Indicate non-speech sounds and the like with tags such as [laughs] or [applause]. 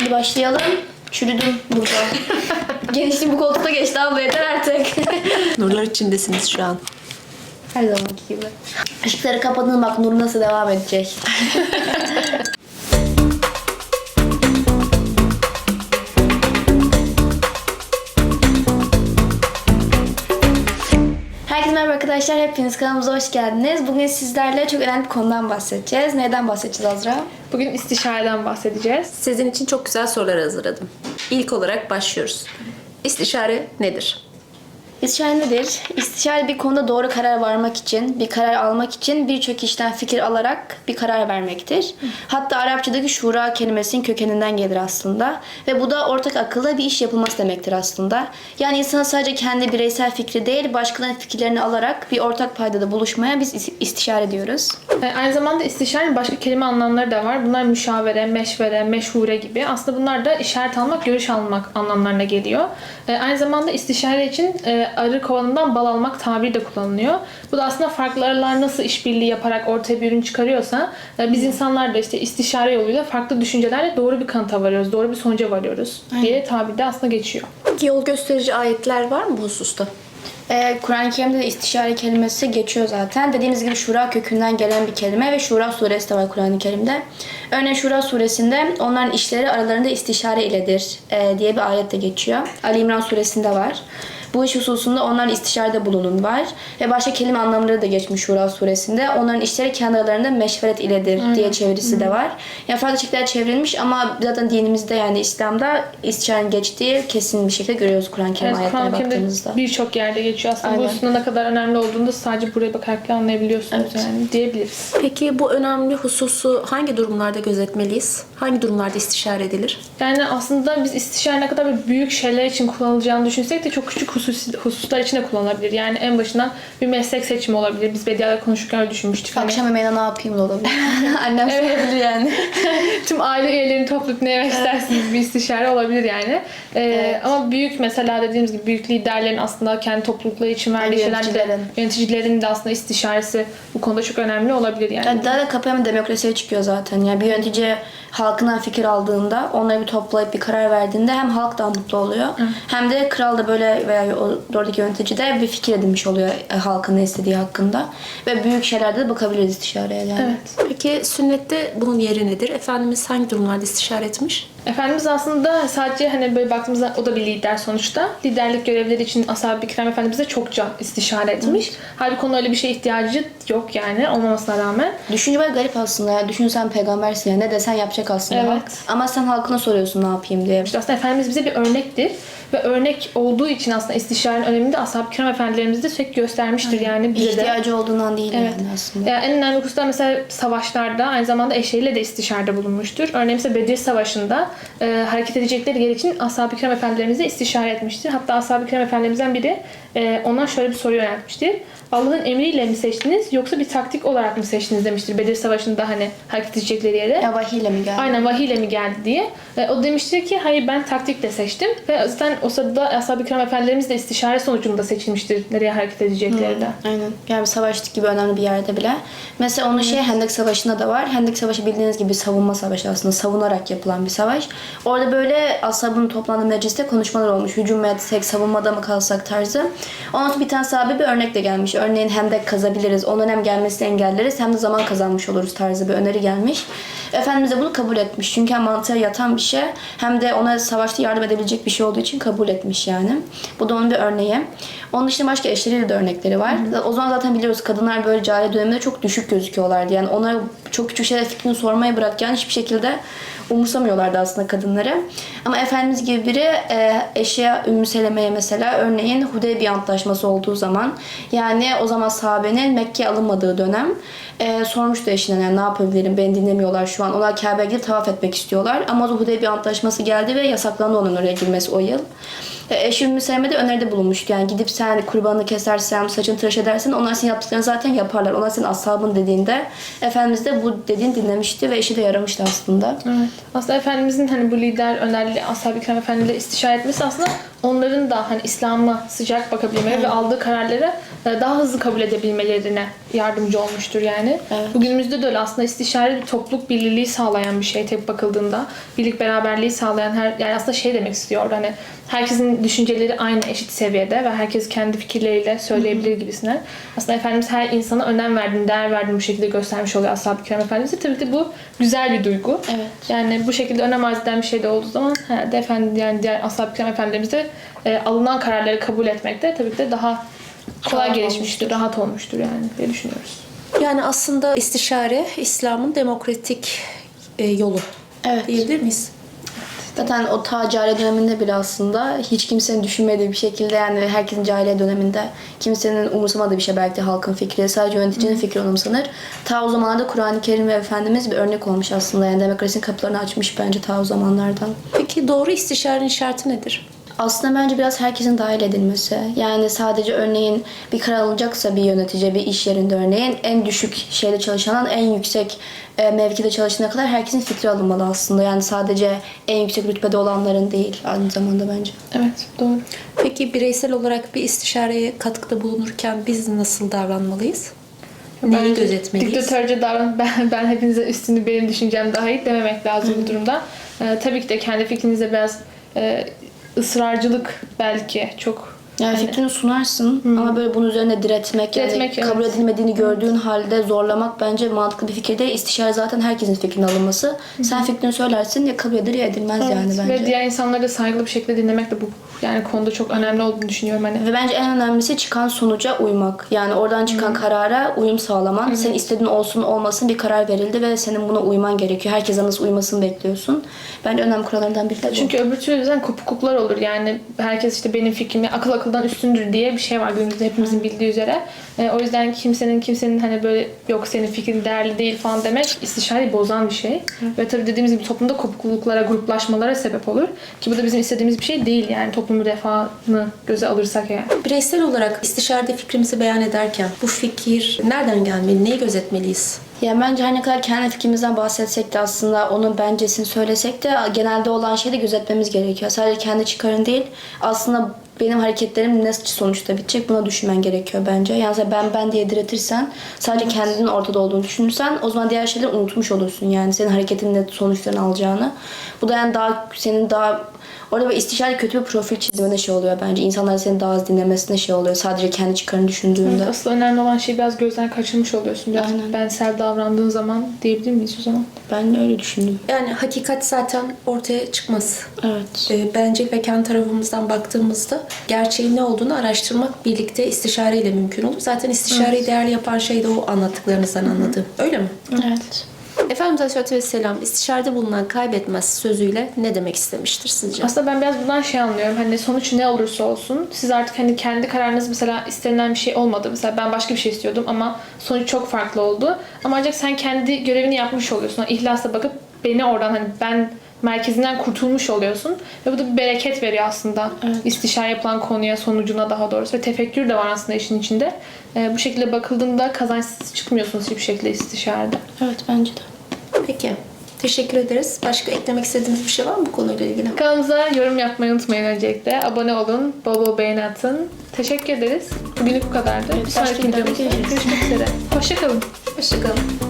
Hadi başlayalım. Çürüdüm burada. [laughs] Gençliğim bu koltukta geçti abla yeter artık. [laughs] Nurlar içindesiniz şu an. Her zamanki gibi. Işıkları kapadın bak Nur nasıl devam edecek. [laughs] arkadaşlar. Hepiniz kanalımıza hoş geldiniz. Bugün sizlerle çok önemli bir konudan bahsedeceğiz. Neden bahsedeceğiz Azra? Bugün istişareden bahsedeceğiz. Sizin için çok güzel sorular hazırladım. İlk olarak başlıyoruz. İstişare nedir? İstişare nedir? İstişare bir konuda doğru karar varmak için, bir karar almak için birçok kişiden fikir alarak bir karar vermektir. Hatta Arapçadaki şura kelimesinin kökeninden gelir aslında. Ve bu da ortak akılla bir iş yapılması demektir aslında. Yani insan sadece kendi bireysel fikri değil, başkalarının fikirlerini alarak bir ortak paydada buluşmaya biz is- istişare diyoruz. Ee, Aynı zamanda istişarenin başka kelime anlamları da var. Bunlar müşavere, meşvere, meşhure gibi. Aslında bunlar da işaret almak, görüş almak anlamlarına geliyor. Ee, Aynı zamanda istişare için e, arı kovanından bal almak tabiri de kullanılıyor. Bu da aslında farklı arılar nasıl işbirliği yaparak ortaya bir ürün çıkarıyorsa e, biz insanlar da işte istişare yoluyla farklı düşüncelerle doğru bir kanıta varıyoruz, doğru bir sonuca varıyoruz diye tabirde aslında geçiyor. Yol gösterici ayetler var mı bu hususta? Ee, Kur'an-ı Kerim'de de istişare kelimesi geçiyor zaten. Dediğimiz gibi şura kökünden gelen bir kelime ve şura suresi de var Kur'an-ı Kerim'de. Örneğin şura suresinde onların işleri aralarında istişare iledir e, diye bir ayet de geçiyor. Ali İmran suresinde var. Bu iş hususunda onların istişarede bulunun var. Ve başka kelime anlamları da geçmiş Şura suresinde. Onların işleri kendi aralarında meşveret iledir diye çevirisi de var. Yani farklı şekilde çevrilmiş ama zaten dinimizde yani İslam'da istişarenin geçtiği kesin bir şekilde görüyoruz Kur'an-ı Kerim Evet, ayetlerine Kerim'de baktığımızda. birçok yerde geçiyor. Aslında bu Aynen. hususunda ne kadar önemli olduğunu da sadece buraya bakarak anlayabiliyorsunuz Evet. yani diyebiliriz. Peki bu önemli hususu hangi durumlarda gözetmeliyiz? Hangi durumlarda istişare edilir? Yani aslında biz istişare ne kadar büyük şeyler için kullanılacağını düşünsek de çok küçük husus, hususlar için de kullanılabilir. Yani en başından bir meslek seçimi olabilir. Biz Bedia'yla konuşurken öyle düşünmüştük. Hani Akşam yemeğine ne yapayım da olabilir. [laughs] Annem sorabilir yani. [laughs] tüm aile üyelerini toplayıp ne yemek istersiniz bir istişare olabilir yani. Ee, Evet. Ama büyük mesela dediğimiz gibi büyük liderlerin aslında kendi toplulukları için verdiği Yani şeyler de yöneticilerin. de aslında istişaresi bu konuda çok önemli olabilir yani. Yani daha da kapı hem demokrasiye çıkıyor zaten. Yani bir yönetici halkından fikir aldığında, onları bir toplayıp bir karar verdiğinde hem halk daha mutlu oluyor. Hem de kral da böyle veya o oradaki yönetici de bir fikir edinmiş oluyor e, halkın ne istediği hakkında. Ve büyük şeylerde de bakabiliriz istişareye yani. Evet. Peki sünnette bunun yeri nedir? Efendimiz hangi durumlarda istişare etmiş? Efendimiz aslında sadece hani böyle baktığımızda o da bir lider sonuçta. Liderlik görevleri için ashab-ı kiram Efendimiz'e çokça istişare etmiş. Halbuki onun öyle bir şeye ihtiyacı yok yani olmamasına rağmen. Düşünce böyle garip aslında ya. Düşün sen peygambersin ya. Ne desen yapacak aslında Evet. Ama sen halkına soruyorsun ne yapayım diye. İşte aslında Efendimiz bize bir örnektir. Ve örnek olduğu için aslında istişarenin önemini de ashab-ı kiram efendilerimiz de sürekli göstermiştir yani bize de. İhtiyacı olduğundan değil Evet. yani aslında. Yani en önemli hususlar mesela savaşlarda aynı zamanda eşeğiyle de istişarede bulunmuştur. Örneğin mesela Bedir Savaşı'nda e, hareket edecekleri yer için Ashab-ı Kiram Efendilerimizle istişare etmiştir. Hatta Ashab-ı Kiram Efendilerimizden biri e, ona şöyle bir soru yöneltmiştir. Allah'ın emriyle mi seçtiniz yoksa bir taktik olarak mı seçtiniz demiştir Bedir Savaşı'nda hani hareket edecekleri yere. Ya vahiyle mi geldi? Aynen vahiyle mi geldi diye. E, o demiştir ki hayır ben taktikle seçtim. Ve zaten o sırada Ashab-ı Kiram Efendilerimiz de istişare sonucunda seçilmiştir nereye hareket edecekleri de. Aynen. Yani bir savaştık gibi önemli bir yerde bile. Mesela onun şey Hendek Savaşı'nda da var. Hendek Savaşı bildiğiniz gibi savunma savaşı aslında. Savunarak yapılan bir savaş. Orada böyle ashabın toplandığı mecliste konuşmalar olmuş. Hücum mu etsek, savunmada mı kalsak tarzı. Ondan sonra bir tane sahabe bir örnek de gelmiş. Örneğin Hendek kazabiliriz. Onun hem gelmesini engelleriz hem de zaman kazanmış oluruz tarzı bir öneri gelmiş. Efendimiz de bunu kabul etmiş. Çünkü hem mantığa yatan bir şey hem de ona savaşta yardım edebilecek bir şey olduğu için kabul etmiş yani. Bu da onun bir örneği. Onun dışında başka eşleriyle de örnekleri var. O zaman zaten biliyoruz kadınlar böyle cahiliye döneminde çok düşük gözüküyorlardı. Yani onlara çok küçük şeyler fikrini sormayı bırak yani hiçbir şekilde umursamıyorlardı aslında kadınları. Ama Efendimiz gibi biri e, eşeğe Ümmü Seleme'ye mesela örneğin Hudeybiye Antlaşması olduğu zaman yani o zaman sahabenin Mekke'ye alınmadığı dönem e, sormuştu eşine yani ne yapabilirim beni dinlemiyorlar şu an. Onlar Kabe'ye gidip tavaf etmek istiyorlar. Ama Hudeybiye Antlaşması geldi ve yasaklandı onun oraya girmesi o yıl. E, eşi Ümmü Seleme de öneride bulunmuştu. Yani gidip sen kurbanını kesersen, saçını tıraş edersen onlar senin yaptıklarını zaten yaparlar. Onlar senin ashabın dediğinde Efendimiz de bu dediğini dinlemişti ve eşi de yaramıştı aslında. Evet. Aslında Efendimizin hani bu lider önerli ashab-ı kiram efendileri istişare etmesi aslında onların da hani İslam'a sıcak bakabilmeleri ve aldığı kararlara e, daha hızlı kabul edebilmelerine yardımcı olmuştur yani. Evet. Bugünümüzde de öyle aslında istişare bir topluluk birliği sağlayan bir şey tek bakıldığında. Birlik beraberliği sağlayan her yani aslında şey demek istiyor hani herkesin düşünceleri aynı eşit seviyede ve herkes kendi fikirleriyle söyleyebilir gibisine. Aslında Efendimiz her insana önem verdiğini, değer verdiğini bu şekilde göstermiş oluyor Ashab-ı Kiram Efendimiz'e. Tabii ki bu güzel bir duygu. Evet. Yani bu şekilde önem arz eden bir şey de olduğu zaman herhalde efendi yani diğer Ashab-ı Kiram Efendimiz de e, alınan kararları kabul etmekte tabii ki de daha kolay gelişmiştir, rahat olmuştur yani diye düşünüyoruz. Yani aslında istişare İslam'ın demokratik e, yolu Evet. diyebilir miyiz? Zaten o ta cahiliye döneminde bile aslında hiç kimsenin düşünmediği bir şekilde yani herkesin cahiliye döneminde kimsenin umursamadığı bir şey belki de halkın fikri. Sadece yöneticinin fikri önemsenir. Ta o zamanlarda Kur'an-ı Kerim ve Efendimiz bir örnek olmuş aslında. Yani demokrasinin kapılarını açmış bence ta o zamanlardan. Peki doğru istişarenin şartı nedir? Aslında bence biraz herkesin dahil edilmesi. Yani sadece örneğin bir karar alınacaksa bir yönetici, bir iş yerinde örneğin en düşük şeyde çalışanan en yüksek e, mevkide çalışana kadar herkesin fikri alınmalı aslında. Yani sadece en yüksek rütbede olanların değil aynı zamanda bence. Evet, doğru. Peki bireysel olarak bir istişareye katkıda bulunurken biz nasıl davranmalıyız? Neyi Bence gözetmeliyiz? Diktatörce davran [laughs] ben, ben hepinize üstünü benim düşüncem daha iyi dememek lazım bu durumda. Ee, tabii ki de kendi fikrinize biraz e, ısrarcılık belki çok Yani hani- fikrini sunarsın ama böyle bunun üzerine diretmek, Diretmek, yani kabul evet. edilmediğini gördüğün halde zorlamak bence mantıklı bir fikir değil. İstişare zaten herkesin fikrinin alınması. Sen fikrini söylersin ya kabul edilir ya edilmez yani Evet, bence. Ve diğer insanları saygılı bir şekilde dinlemek de bu yani konuda çok önemli olduğunu düşünüyorum hani. Ve bence en önemlisi çıkan sonuca uymak. Yani oradan çıkan karara uyum sağlaman. Senin istediğin olsun olmasın bir karar verildi ve senin buna uyman gerekiyor. Herkes nasıl uymasını bekliyorsun. Bence önemli kurallardan biri de bu. Çünkü öbür türlü yüzden kopukluklar olur. Yani herkes işte benim fikrim ya akıl akıldan üstündür diye bir şey var günümüzde hepimizin bildiği üzere. E, o yüzden kimsenin kimsenin hani böyle yok senin fikrin değerli değil falan demek istişareyi bozan bir şey. Ve tabii dediğimiz gibi toplumda kopukluklara, gruplaşmalara sebep olur. Ki bu da bizim istediğimiz bir şey değil yani toplumun refahını göze alırsak yani. Bireysel olarak istişarede fikrimizi beyan ederken bu fikir nereden gelmeli? Neyi gözetmeliyiz? Ya bence her ne kadar kendi fikrimizden bahsetsek de aslında onun bencesini söylesek de genelde olan şeyi de gözetmemiz gerekiyor. Sadece kendi çıkarın değil aslında benim hareketlerim ne sonuçta bitecek buna düşünmen gerekiyor bence. Yani ben ben diye diretirsen sadece kendinin ortada olduğunu düşünürsen o zaman diğer şeyleri unutmuş olursun yani senin hareketinin ne sonuçlarını alacağını. Bu da yani daha senin daha Orada böyle istişare kötü bir profil çizimine şey oluyor bence. İnsanların seni daha az dinlemesine şey oluyor. Sadece kendi çıkarını düşündüğünde. Asıl önemli olan şey biraz gözden kaçırmış oluyorsun. Biraz Aynen. bensel davrandığın zaman diyebilir miyiz o zaman? Ben de öyle düşündüm. Yani hakikat zaten ortaya çıkmaz. Evet. E, bence ve kendi tarafımızdan baktığımızda gerçeğin ne olduğunu araştırmak birlikte istişareyle mümkün olur. Zaten istişareyi değerli yapan şey de o anlattıklarınızdan anladığım. Öyle mi? Evet. Efendimiz Aleyhisselatü Vesselam istişarede bulunan kaybetmez sözüyle ne demek istemiştir sizce? Aslında ben biraz bundan şey anlıyorum. Hani sonuç ne olursa olsun siz artık hani kendi kararınız mesela istenilen bir şey olmadı. Mesela ben başka bir şey istiyordum ama sonuç çok farklı oldu. Ama ancak sen kendi görevini yapmış oluyorsun. Yani ihlasla bakıp beni oradan hani ben merkezinden kurtulmuş oluyorsun. Ve bu da bir bereket veriyor aslında. İstişare yapılan konuya, sonucuna daha doğrusu. Ve tefekkür de var aslında işin içinde. Ee, bu şekilde bakıldığında kazançsız çıkmıyorsunuz hiçbir şekilde istişarede. Evet bence de. Peki. Teşekkür ederiz. Başka eklemek istediğiniz bir şey var mı bu konuyla ilgili? Kanalımıza yorum yapmayı unutmayın öncelikle. Abone olun, bol bol beğeni atın. Teşekkür ederiz. Bugünlük bu kadardı. Bir başka sonraki videomuzda görüşmek üzere. Hoşçakalın. Hoşçakalın.